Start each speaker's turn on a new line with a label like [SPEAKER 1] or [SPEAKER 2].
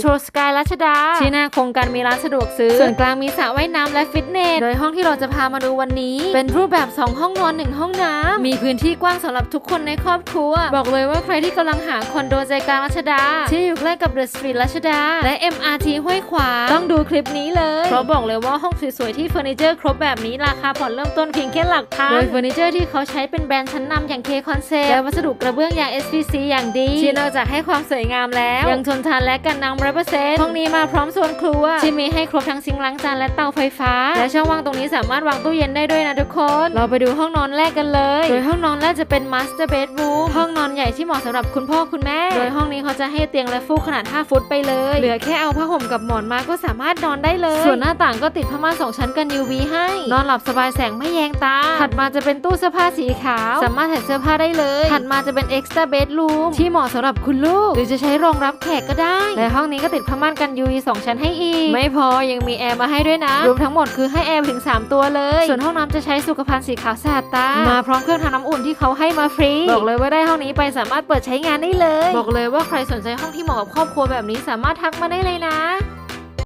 [SPEAKER 1] Tour oh. Sky ชดา ที่หน้าโครงการมีร้านสะดวกซื้อ ส่วนกลางมีสระว่ายน้ำและฟิตเนส โดยห้องที่เราจะพามาดูวันนี้ เป็นรูปแบบ 2 ห้องนอน 1 ห้องน้ำมีพื้นที่กว้างสำหรับทุกคนในครอบครัว บอกเลยว่าใครที่กำลังหาคอนโดใจกลางรัชดา ที่อยู่ใกล้กับเดอะสตรีทรัชดา และ MRT ห้วยขวาง ต้องดูคลิปนี้เลยเพราะบอกเลยว่าห้องสวยๆที่เฟอร์นิเจอร์ครบแบบนี้ราคาผ่อนเริ่มต้นเพียงแค่หลักพัน โดยเฟอร์นิเจอร์ที่เขาใช้เป็นแบรนด์ชั้นนำอย่าง K Concept และวัสดุกระเบื้องอย่าง SPC อย่างดีที่นอกจากให้ความสวยงามแล้ว ยังทนทานและกันน้ำร้อยเปอร์เซ็นต์ห้องนี้มาพร้อมโซนครัวที่มีให้ครบทั้งซิงค์ล้างจานและเตาไฟฟ้า และช่องว่างตรงนี้สามารถวางตู้เย็นได้ด้วยนะทุกคน เราไปดูห้องนอนแรกกันเลย โดยห้องนอนแรกจะเป็น Master Bedroom ห้องนอนใหญ่ที่เหมาะสำหรับคุณพ่อคุณแม่ โดยห้องนี้เขาจะให้เตียงและฟูกขนาด 5 ฟุตไปเลย เหลือแค่เอาผ้าห่มกับหมอนมาก็สามารถนอนได้เลย ส่วนหน้าต่างก็ติดผ้าม่านสองชั้นกัน UV ให้ นอนหลับสบายแสงไม่แยงตา ถัดมาจะเป็นตู้เสื้อผ้าสีขาว สามารถใส่เสื้อผ้าได้เลย ถัดมาจะเป็น extra bedroom ที่เหมาะสำหรับคุณลูก หรือจะใช้รองรับแขกก็ได้ และห้องนี้ก็ติดผ้าม่านกัน UV สองชั้นให้อีก ไม่พอยังมีแอร์มาให้ด้วยนะ รวมทั้งหมดคือให้แอร์ถึง 3 ตัวเลย ส่วนห้องน้ำจะใช้สุขภัณฑ์สีขาวสะอาดตา มาพร้อมเครื่องทำน้ำอุ่นที่เขาให้มาฟรี บอกเลยว่าได้ห้องนี้ไปสามารถเปิดใช้งานได้เลย บอกเลยว่าใครสนใจห้องที่เหมาะกับครอบครัวแบบนี้สามารถทักมาได้เลยนะ